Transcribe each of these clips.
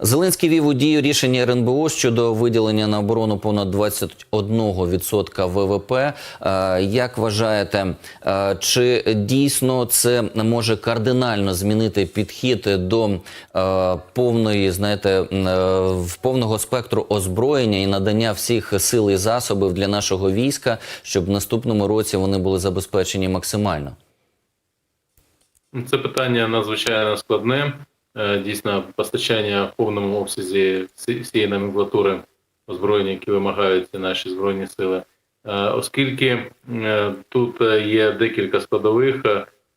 Зеленський вів у дію рішення РНБО щодо виділення на оборону понад 21% ВВП. Е, Як вважаєте, е, чи дійсно це може кардинально змінити підхід до е, повної, знаєте, в повного спектру озброєння і надання всіх сил і засобів для нашого війська, щоб в наступному році вони були забезпечені максимально? Це питання надзвичайно складне. Е, Дійсно, постачання в повному обсязі всієї номенклатури озброєння, які вимагають наші збройні сили. Е, Оскільки е, тут є декілька складових.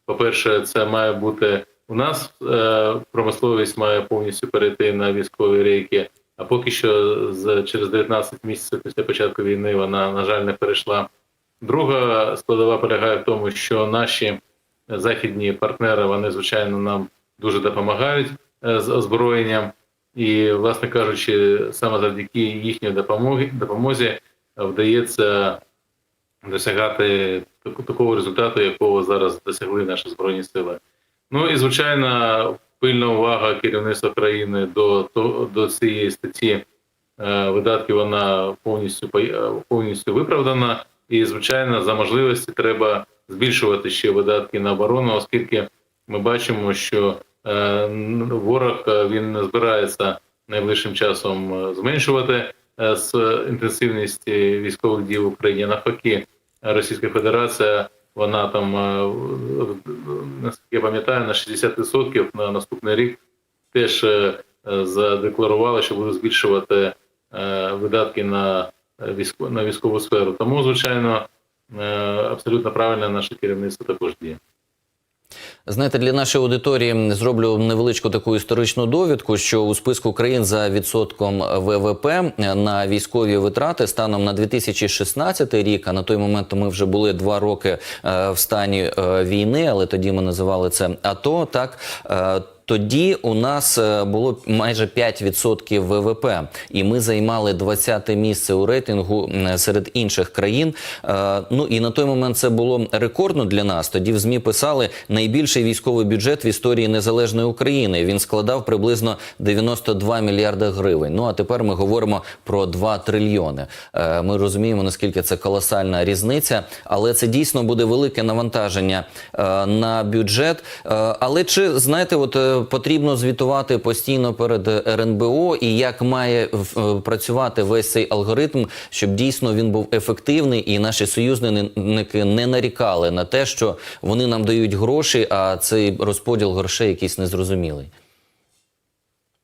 По-перше, це має бути у нас промисловість має повністю перейти на військові рейки. А поки що через 19 місяців після початку війни вона, на жаль, не перейшла. Друга складова полягає в тому, що наші західні партнери вони звичайно нам дуже допомагають е, з озброєнням, і, власне кажучи, саме завдяки їхньої допомоги допомозі вдається досягати такого результату, якого зараз досягли наші збройні сили. Ну і звичайно, пильна увага керівництва країни до до, цієї статті е, видатків вона повністю е, повністю виправдана. І звичайно, за можливості треба збільшувати ще видатки на оборону, оскільки ми бачимо, що ворог е, він збирається найближчим часом е, зменшувати е, інтенсивність е, військових дій в Україні. Навпаки, Російська Федерація вона там, е, наскільки я пам'ятаю, на 60% на наступний рік теж е, е, задекларувала, що буде збільшувати е, видатки на е, військо- на військову сферу. Тому, звичайно, е, абсолютно правильно наше керівництво також діє. Знаєте, для нашої аудиторії зроблю невеличку таку історичну довідку, що у списку країн за відсотком ВВП на військові витрати станом на 2016 рік, а на той момент ми вже були два роки е, в стані е, війни, але тоді ми називали це АТО. Так е, тоді у нас е, було майже 5% ВВП, і ми займали 20-те місце у рейтингу серед інших країн. Е, Ну і на той момент це було рекордно для нас. Тоді в змі писали найбільший військовий бюджет в історії незалежної України. Він складав приблизно 92 мільярди гривень. Ну а тепер ми говоримо про 2 трильйони. Е, Ми розуміємо наскільки це колосальна різниця, але це дійсно буде велике навантаження на бюджет. Але чи знаєте, от потрібно звітувати постійно перед РНБО і як має е, працювати весь цей алгоритм, щоб дійсно він був ефективний і наші союзники не нарікали на те, що вони нам дають гроші, а цей розподіл грошей якийсь незрозумілий.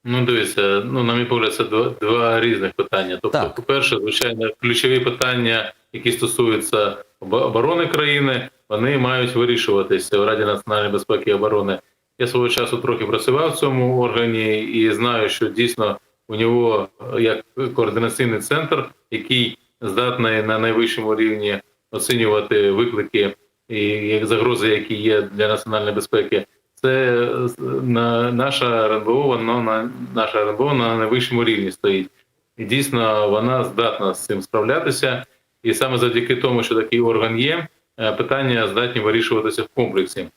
Ну, дивіться, ну, на мій погляд, це два, два різних питання. Тобто, Так. по-перше, звичайно, ключові питання, які стосуються оборони країни, вони мають вирішуватися в Раді національної безпеки і оборони. Я свого часу трохи працював в цьому органі і знаю, що дійсно у нього е, як координаційний центр, який здатний на найвищому рівні оцінювати виклики і загрози, які є для національної безпеки. Це е, на наша РНБО, воно на наша РНБО на найвищому рівні стоїть, і дійсно вона здатна з цим справлятися. І саме завдяки тому, що такий орган є, е, питання здатні вирішуватися в комплексі.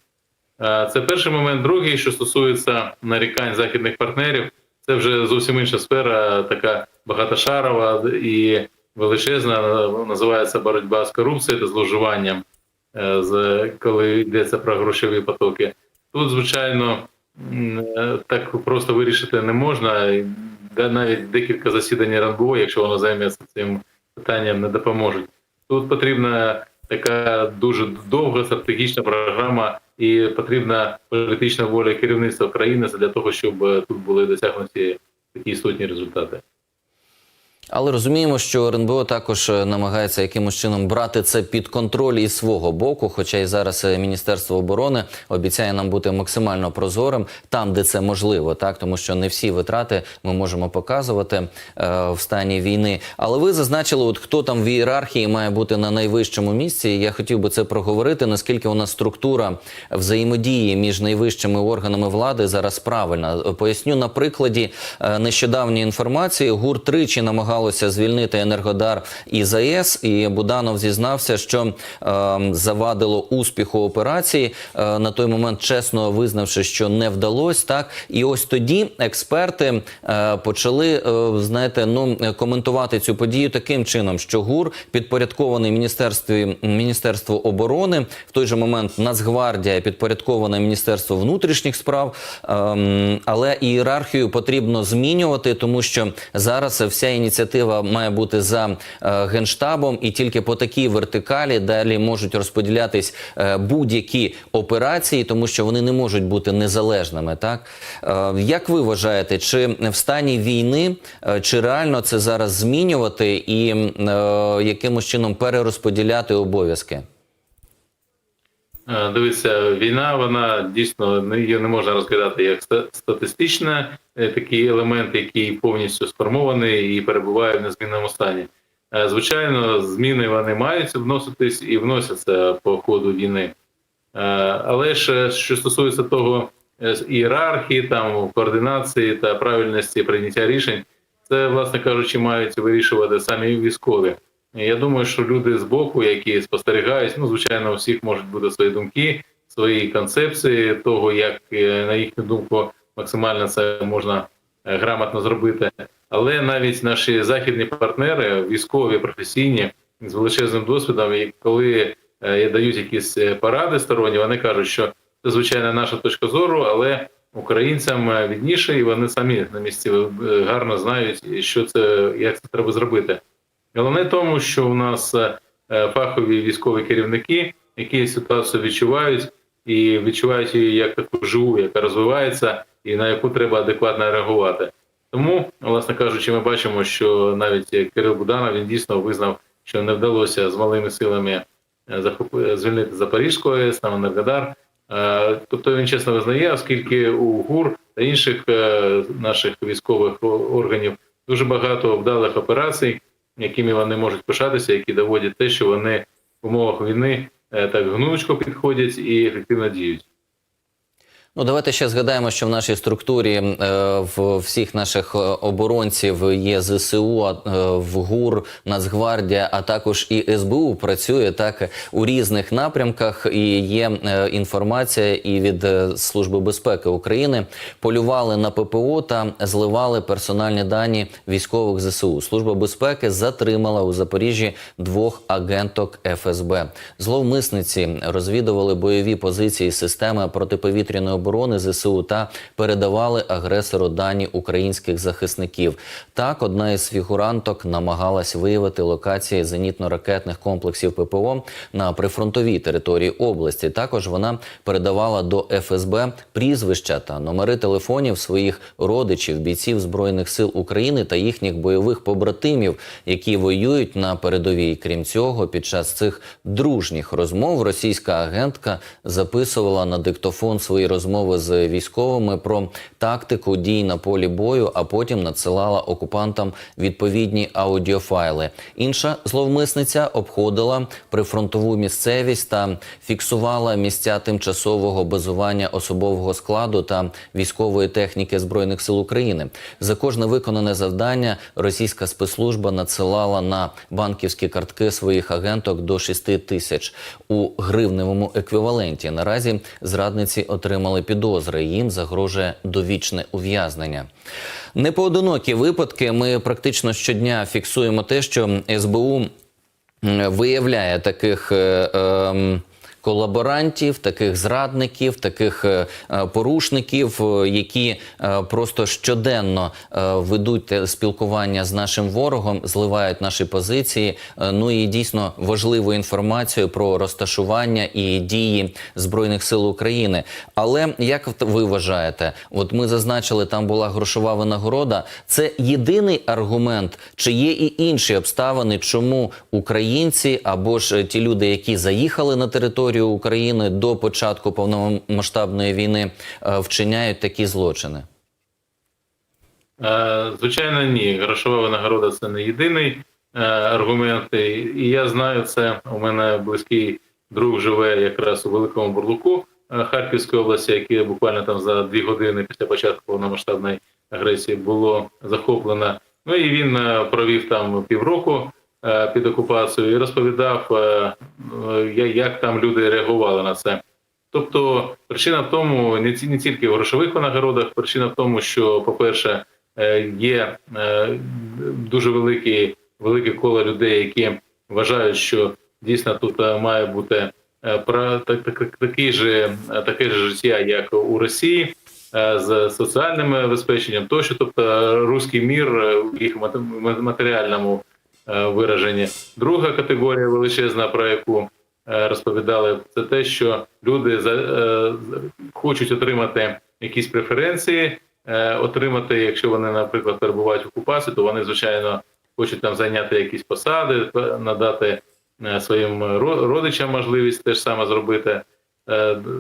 Е, Це перший момент. Другий, що стосується нарікань західних партнерів, це вже зовсім інша сфера, така багатошарова і величезна. Називається боротьба з корупцією та зловживанням, е, з коли йдеться про грошові потоки. Тут, звичайно, е, так просто вирішити не можна. Навіть декілька засідань РНБО, якщо воно займеться цим питанням, не допоможуть. Тут потрібна така дуже довга стратегічна програма, і потрібна політична воля керівництва країни для того, щоб е, тут були досягнуті такі істотні результати. Але розуміємо, що РНБО також е, намагається якимось чином брати це під контроль із свого боку. Хоча і зараз е, Міністерство оборони обіцяє нам бути максимально прозорим там, де це можливо, так тому що не всі витрати ми можемо показувати е, в стані війни. Але ви зазначили, от хто там в ієрархії має бути на найвищому місці. Я хотів би це проговорити. Наскільки у нас структура взаємодії між найвищими органами влади зараз правильна? Поясню на прикладі е, нещодавньої інформації. ГУР тричі намагалися намагалося звільнити Енергодар із АЕС, і Буданов зізнався, що е, завадило успіху операції. Е, на той момент чесно визнавши, що не вдалося. Так і ось тоді експерти е, почали е, знаєте, ну коментувати цю подію таким чином, що ГУР підпорядкований міністерстві міністерству оборони, в той же момент Нацгвардія підпорядкована Міністерству внутрішніх справ. Ем, але ієрархію потрібно змінювати, тому що зараз вся ініціатива має бути за е, генштабом, і тільки по такій вертикалі далі можуть розподілятись е, будь-які операції, тому що вони не можуть бути незалежними. Так Е, як ви вважаєте, чи в стані війни чи реально це зараз змінювати і якимось чином перерозподіляти обов'язки? Е, Дивіться, війна, вона дійсно її не можна розглядати як статистична, е, такий елемент, який повністю сформований і перебуває в незмінному стані. Е, Звичайно, зміни вони мають вноситись і вносяться по ходу війни. Але ж що стосується того ієрархії, там координації та правильності прийняття рішень, це, власне кажучи, мають вирішувати самі військові. Я думаю, що люди з боку, які спостерігають, ну звичайно, у всіх можуть бути свої думки, свої концепції того, як е, на їхню думку максимально це можна е, грамотно зробити. Але навіть наші західні партнери, військові, професійні з величезним досвідом, і коли е, дають якісь поради сторонні, вони кажуть, що це звичайно наша точка зору, але українцям відніше, і вони самі на місці гарно знають, що це як це треба зробити. Головне тому, що у нас е, е, фахові військові керівники, які ситуацію відчувають і відчувають її як таку живу, яка розвивається, і на яку треба адекватно реагувати. Тому, власне кажучи, ми бачимо, що навіть Кирил Буданов він дійсно визнав, що не вдалося з малими силами е, звільнити Запорізьку АЕС, там Енергодар. Тобто він чесно визнає, оскільки у ГУР та інших наших військових органів дуже багато вдалих операцій, якими вони можуть пишатися, які доводять те, що вони в умовах війни е, так гнучко підходять і ефективно діють. Ну, давайте ще згадаємо, що в нашій структурі е, в всіх наших е, оборонців є ЗСУ, е, в ГУР, Нацгвардія, а також і СБУ працює так у різних напрямках. І є інформація і від Служби безпеки України. Полювали на ППО та зливали персональні дані військових ЗСУ. Служба безпеки затримала у Запоріжжі двох агенток ФСБ. Зловмисниці розвідували бойові позиції системи протиповітряної оборони ЗСУ та передавали агресору дані українських захисників. Так, одна із фігуранток намагалась виявити локації зенітно-ракетних комплексів ППО на прифронтовій території області. Також вона передавала до ФСБ прізвища та номери телефонів своїх родичів, бійців збройних сил України та їхніх бойових побратимів, які воюють на передовій. Крім цього, під час цих дружніх розмов російська агентка записувала на диктофон свої розмови з військовими про тактику дій на полі бою, а потім надсилала окупантам відповідні аудіофайли. Інша зловмисниця обходила прифронтову місцевість та фіксувала місця тимчасового базування особового складу та військової техніки збройних сил України. За кожне виконане завдання російська спецслужба надсилала на банківські картки своїх агенток до 6 тисяч у гривневому еквіваленті. Наразі зрадниці отримали підозри. Їм загрожує довічне ув'язнення. Непоодинокі випадки. Ми практично щодня фіксуємо те, що СБУ виявляє таких. е, ем, Колаборантів, таких зрадників, таких е, е, порушників, е, які просто щоденно ведуть спілкування з нашим ворогом, зливають наші позиції. Ну і дійсно важливу інформацію про розташування і дії збройних сил України. Але як ви вважаєте, от ми зазначили, там була грошова винагорода. Це єдиний аргумент, чи є і інші обставини, чому українці або ж ті люди, які заїхали на територію України до початку повномасштабної війни, е, вчиняють такі злочини? Е, Звичайно, ні. Грошова винагорода це не єдиний е, аргумент. І я знаю це. У мене близький друг живе якраз у Великому Бурлуку Харківської області, яке буквально там за дві години після початку повномасштабної агресії було захоплено Ну і він провів там півроку під окупацією і розповідав, е, е, як там люди реагували на це. Тобто причина в тому не тільки в грошових винагородах, причина в тому, що, по-перше, е, є е, дуже велике, велике коло людей, які вважають, що дійсно тут е, має бути е, пра- так- так- такий же, е, таке ж життя, як у Росії, е, з соціальним забезпеченням тощо, тобто е, руський мір е, в їх мат- матеріальному е, вираженні. Друга категорія величезна, про яку е, розповідали, це те, що люди е, хочуть отримати якісь преференції, отримати, якщо вони, наприклад, перебувають в окупації, то вони, звичайно, хочуть там зайняти якісь посади, надати своїм ро- родичам можливість теж саме зробити.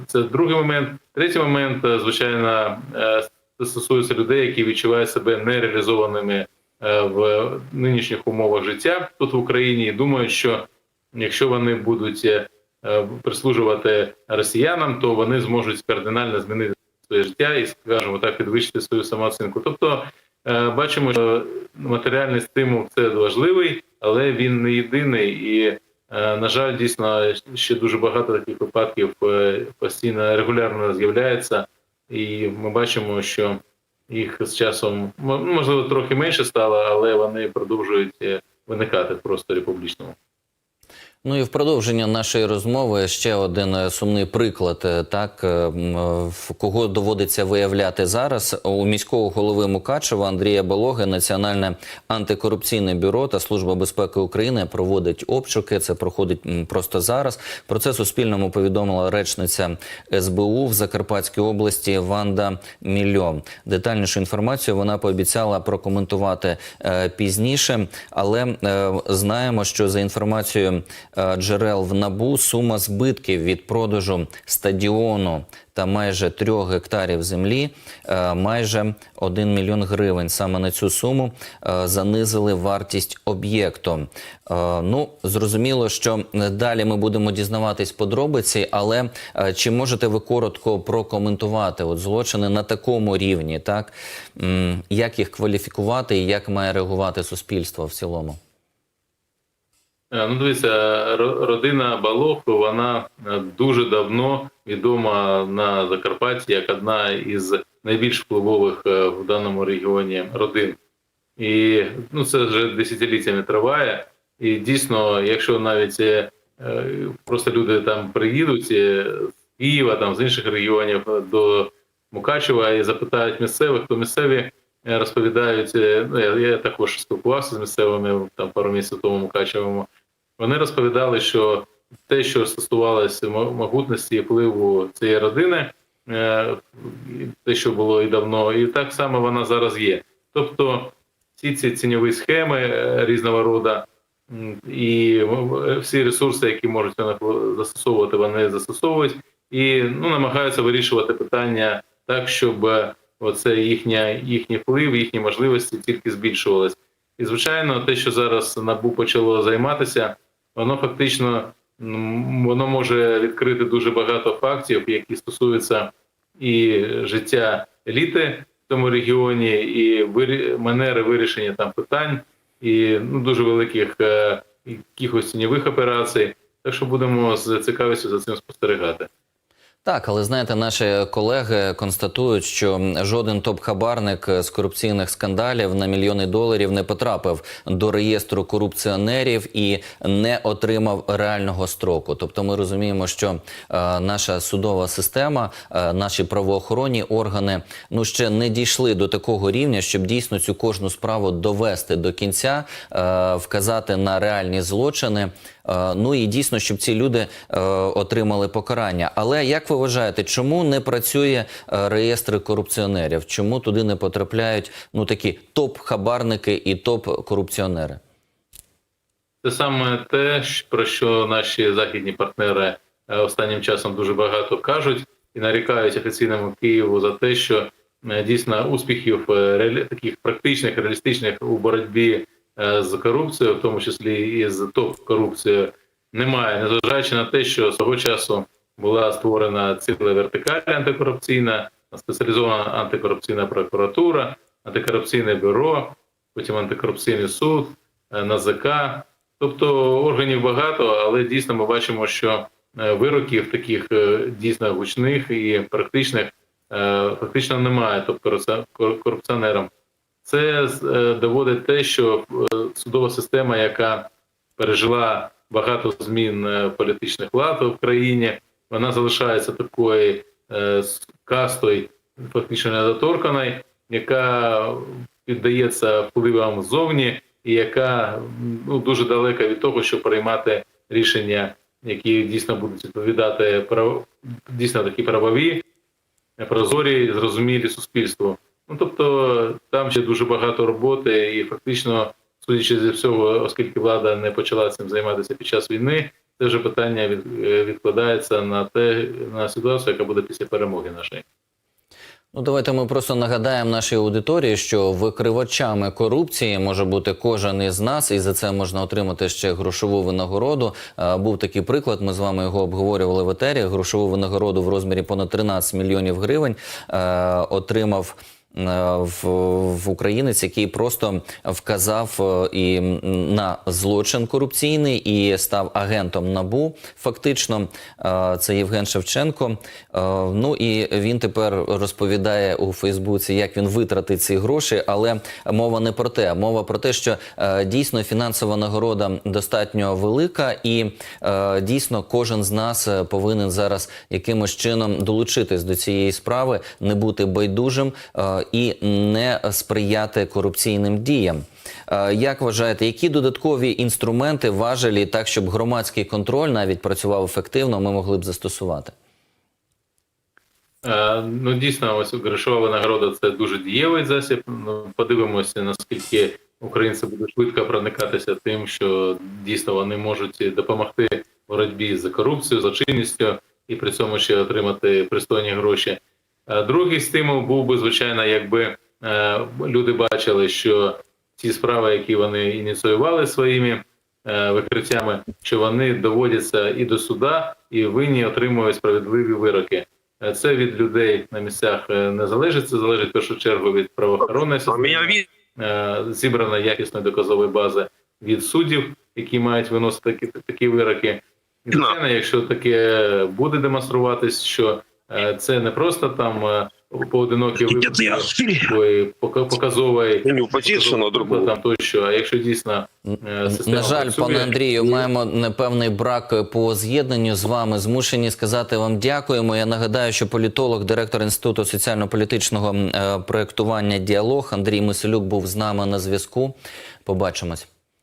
Це другий момент. Третій момент, звичайно, стосується людей, які відчувають себе нереалізованими в нинішніх умовах життя тут в Україні, і думають, що якщо вони будуть е, е, прислужувати росіянам, то вони зможуть кардинально змінити своє життя і, скажімо так, підвищити свою самооцінку. Тобто, е, бачимо, що матеріальний стимул це важливий, але він не єдиний. І, е, на жаль, дійсно ще дуже багато таких випадків е, постійно регулярно з'являється, і ми бачимо, що їх з часом можливо трохи менше стало, але вони продовжують е, виникати в просторі публічному. Ну і в продовження нашої розмови ще один е, сумний приклад. е, Так е, кого доводиться виявляти зараз у міського голови Мукачева Андрія Балоги Національне антикорупційне бюро та служба безпеки України проводить обшуки. Це проходить просто зараз. Про це Суспільному повідомила речниця СБУ в Закарпатській області Ванда Мільо. Детальнішу інформацію вона пообіцяла прокоментувати пізніше, але знаємо, що за інформацією джерел в набу сума збитків від продажу стадіону та майже трьох гектарів землі е, майже 1 мільйон гривень. Саме на цю суму е, занизили вартість об'єкту. Е, Ну зрозуміло, що далі ми будемо дізнаватись подробиці, але е, чи можете ви коротко прокоментувати от злочини на такому рівні, так як їх кваліфікувати і як має реагувати суспільство в цілому? Е, Ну, дивіться, ро- родина Балох, вона е, дуже давно відома на Закарпатті як одна із найбільш впливових е, в даному регіоні родин. І ну, це вже десятиліттями триває. І дійсно, якщо навіть просто люди там приїдуть з Києва, там з інших регіонів до Мукачева і запитають місцевих, то місцеві розповідають. Ну, я, я також спілкувався з місцевими там пару місяців тому Мукачевому. Вони розповідали, що те, що стосувалося мо- могутності і впливу цієї родини, е, те, що було і давно, і так само вона зараз є. Тобто всі ці ціньові схеми е, різного роду і всі ресурси, які можуть застосовувати, вони застосовують і ну, намагаються вирішувати питання так, щоб е, оце їхня, їхній вплив, їхні можливості тільки збільшувались. І звичайно, те, що зараз набу почало займатися, воно фактично воно може відкрити дуже багато фактів, які стосуються і життя еліти в тому регіоні, і манери вирішення там питань, і ну, дуже великих е, якихось тіньових операцій. Так що будемо з цікавістю за цим спостерігати. Так, але знаєте, наші колеги констатують, що жоден топ-хабарник з корупційних скандалів на мільйони доларів не потрапив до реєстру корупціонерів і не отримав реального строку. Тобто, ми розуміємо, що е, наша судова система, е, наші правоохоронні органи ну ще не дійшли до такого рівня, щоб дійсно цю кожну справу довести до кінця, е, вказати на реальні злочини. Е, Ну і дійсно, щоб ці люди е, отримали покарання. Але як ви вважаєте, чому не працює е, реєстр корупціонерів? Чому туди не потрапляють ну такі топ-хабарники і топ-корупціонери? Це саме те, про що наші західні партнери останнім часом дуже багато кажуть і нарікають офіційному Києву за те, що дійсно успіхів таких практичних, реалістичних у боротьбі з корупцією, в тому числі і з топ-корупцією, немає, незважаючи на те, що свого часу була створена ціла вертикаль антикорупційна, спеціалізована антикорупційна прокуратура, антикорупційне бюро. потім антикорупційний суд, е, НАЗК. Тобто органів багато, але дійсно ми бачимо, що е, вироків таких е, дійсно гучних і практичних е, фактично немає, тобто корупці- корупціонерам. Це е, доводить те, що е, судова система, яка пережила багато змін е, політичних влад в країні, вона залишається такою е, кастою, фактично недоторканою, яка піддається впливам ззовні, і яка ну, дуже далека від того, щоб приймати рішення, які дійсно будуть відповідати прав... дійсно такі правові, прозорі, зрозумілі суспільству. Ну тобто там ще дуже багато роботи, і фактично, судячи зі всього, оскільки влада не почала цим займатися під час війни, це вже питання е, відкладається на те на ситуацію, яка буде після перемоги нашої. Ну, давайте ми просто нагадаємо нашій аудиторії, що викривачами корупції може бути кожен із нас, і за це можна отримати ще грошову винагороду. Е, Був такий приклад. Ми з вами його обговорювали в етері. Грошову винагороду в розмірі понад 13 мільйонів гривень е, отримав. Е, В, в українець, який просто вказав е, і на злочин корупційний і став агентом набу. Фактично, Е, це Євген Шевченко. Ну і він тепер розповідає у Фейсбуці, як він витратить ці гроші. Але мова не про те. Мова про те, що дійсно фінансова нагорода достатньо велика, і дійсно кожен з нас повинен зараз якимось чином долучитись до цієї справи, не бути байдужим і не сприяти корупційним діям. Е, Як вважаєте, які додаткові інструменти важелі так, щоб громадський контроль навіть працював ефективно, ми могли б застосувати? Е, Ну, дійсно, ось грошова винагорода це дуже дієвий засіб. Ну, подивимося, наскільки українці будуть швидко проникатися тим, що дійсно вони можуть допомогти боротьбі з корупцією, злочинністю і при цьому ще отримати пристойні гроші. Е, Другий стимул був би, звичайно, якби е, люди бачили, що ті справи, які вони ініціювали своїми е, викриттями, що вони доводяться і до суда, і винні отримують справедливі вироки. Це від людей на місцях не залежить. Це залежить в першу чергу від правоохоронної системи, видно? е, зібрана якісної доказової бази від суддів, які мають виносити такі, такі вироки. І, звичайно, якщо таке буде демонструватись, що це не просто там е, поодинокі пока- показової там тощо. А якщо дійсно е, система На жаль, працює, пане Андрію, маємо непевний брак по з'єднанню з вами. Змушені сказати вам дякуємо. Я нагадаю, що політолог, директор інституту соціально-політичного е, проєктування діалог Андрій Миселюк був з нами на зв'язку. Побачимось.